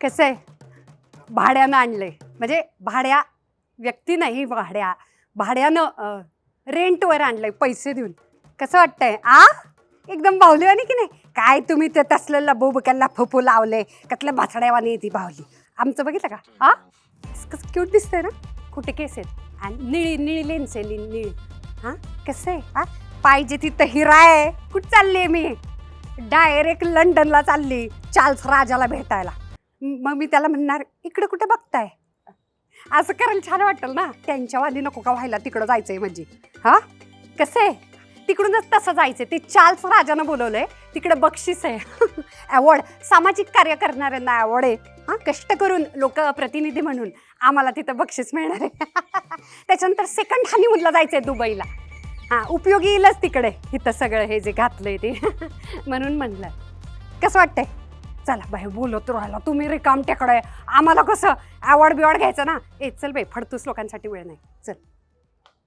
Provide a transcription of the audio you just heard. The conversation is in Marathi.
कसं आहे? भाड्यानं आणलंय. म्हणजे भाड्या व्यक्ती नाही भाड्या. भाड्यानं रेंटवर आणलंय पैसे देऊन. कसं वाटतंय? आ? एकदम बाहुलीवानी की नाही? काय तुम्ही ते तसलं लबो बुक्याला फुफू लावले कसल्या भाचड्यावानी ती बाहुली? आमचं बघितलं का? आ? कसं क्यूट दिसतंय ना? कुठे केस आहेत. आणि निळी निळी लेन्स आहे निळी हां? कसं आहे? हा? पाहिजे तिथं हिरा आहे. कुठं चालली आहे मी? डायरेक्ट लंडनला चालली. चार्ल्स राजाला भेटायला. मग मी त्याला म्हणणार इकडे कुठे बघताय? असं करायला छान वाटेल ना. त्यांच्यावाली नको का व्हायला तिकडं जायचंय म्हणजे. हा? कसं आहे? तिकडूनच तसं जायचं ते चार्ल्स राजानं बोलवलंय. तिकडे बक्षीस आहे. अवॉर्ड सामाजिक कार्य करणाऱ्यांना अवॉर्ड आहे. हां? कष्ट करून लोक प्रतिनिधी म्हणून आम्हाला तिथं बक्षीस मिळणार आहे. त्याच्यानंतर सेकंड हनीमूनला जायचं आहे दुबईला. हां उपयोगी येईलच तिकडे. इथं सगळं हे जे घातलंय ते. म्हणून म्हणलं. कसं वाटतंय? चला बाई बोलत राहिला तुम्ही रिकाम टेकडं आहे. आम्हाला कसं अवॉर्ड बिवॉर्ड घ्यायचं ना? ए चल बाई फडतूस लोकांसाठी वेळ नाही. चल.